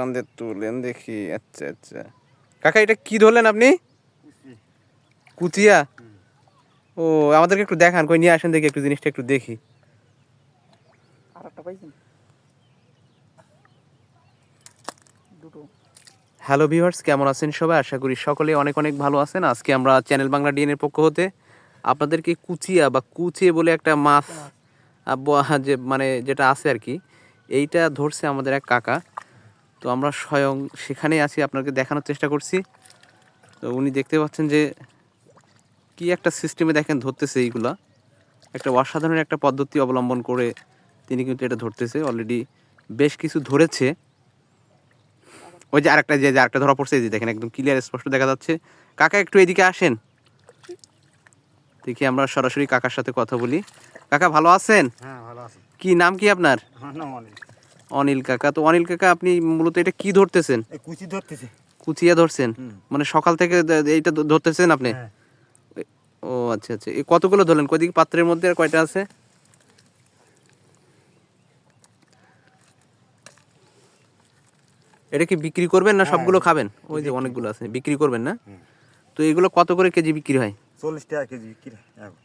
টান দিয়ে তুলেন দেখি আচ্ছা আচ্ছা। কাকা এটা কি ধরলেন আপনি? কুচিয়া? ও আমাদেরকে একটু দেখান কই নিয়ে আসেন দেখি একটু জিনিসটা একটু দেখি। হ্যালো ভিউয়ার্স কেমন আছেন সবাই? আশা করি সকলে অনেক অনেক ভালো আছেন। আজকে আমরা চ্যানেল বাংলা ডিএনের পক্ষ হতে আপনাদেরকে কুচিয়া বা কুচিয়ে বলে একটা মাছ যে মানে যেটা আছে আর কি এইটা ধরছে আমাদের এক কাকা। তো আমরা স্বয়ং সেখানেই আছি আপনাকে দেখানোর চেষ্টা করছি। তো উনি দেখতে পাচ্ছেন যে কি একটা সিস্টেমে দেখেন ধরতেছে এইগুলা। একটা অসাধারণ একটা পদ্ধতি অবলম্বন করে তিনি কিন্তু এটা ধরতেছে। অলরেডি বেশ কিছু ধরেছে। ওই যে আরেকটা যে আরেকটা ধরা পড়ছে এই যে দেখেন একদম ক্লিয়ার স্পষ্ট দেখা যাচ্ছে। কাকা একটু এদিকে আসেন। দেখি আমরা সরাসরি কাকার সাথে কথা বলি। কাকা ভালো আছেন? হ্যাঁ কি নাম কি আপনার? অনিল কাকা। তো অনিল কাকা আপনি মূলত এটা কি ধরতেছেন? কুচি ধরতেছে। কুচিয়া ধরছেন? মানে সকাল থেকে এইটা ধরতেছেন আপনি? হ্যাঁ। ও আচ্ছা আচ্ছা। এই কতগুলো ধরলেন? কদিকে পাত্রের মধ্যে আর কয়টা আছে? এটা কি বিক্রি করবেন না সবগুলো খাবেন? ওই যে অনেকগুলো আছে। বিক্রি করবেন না? তো এগুলো কত করে কেজি বিক্রি হয়? চল্লিশ টাকা কেজি বিক্রি এখন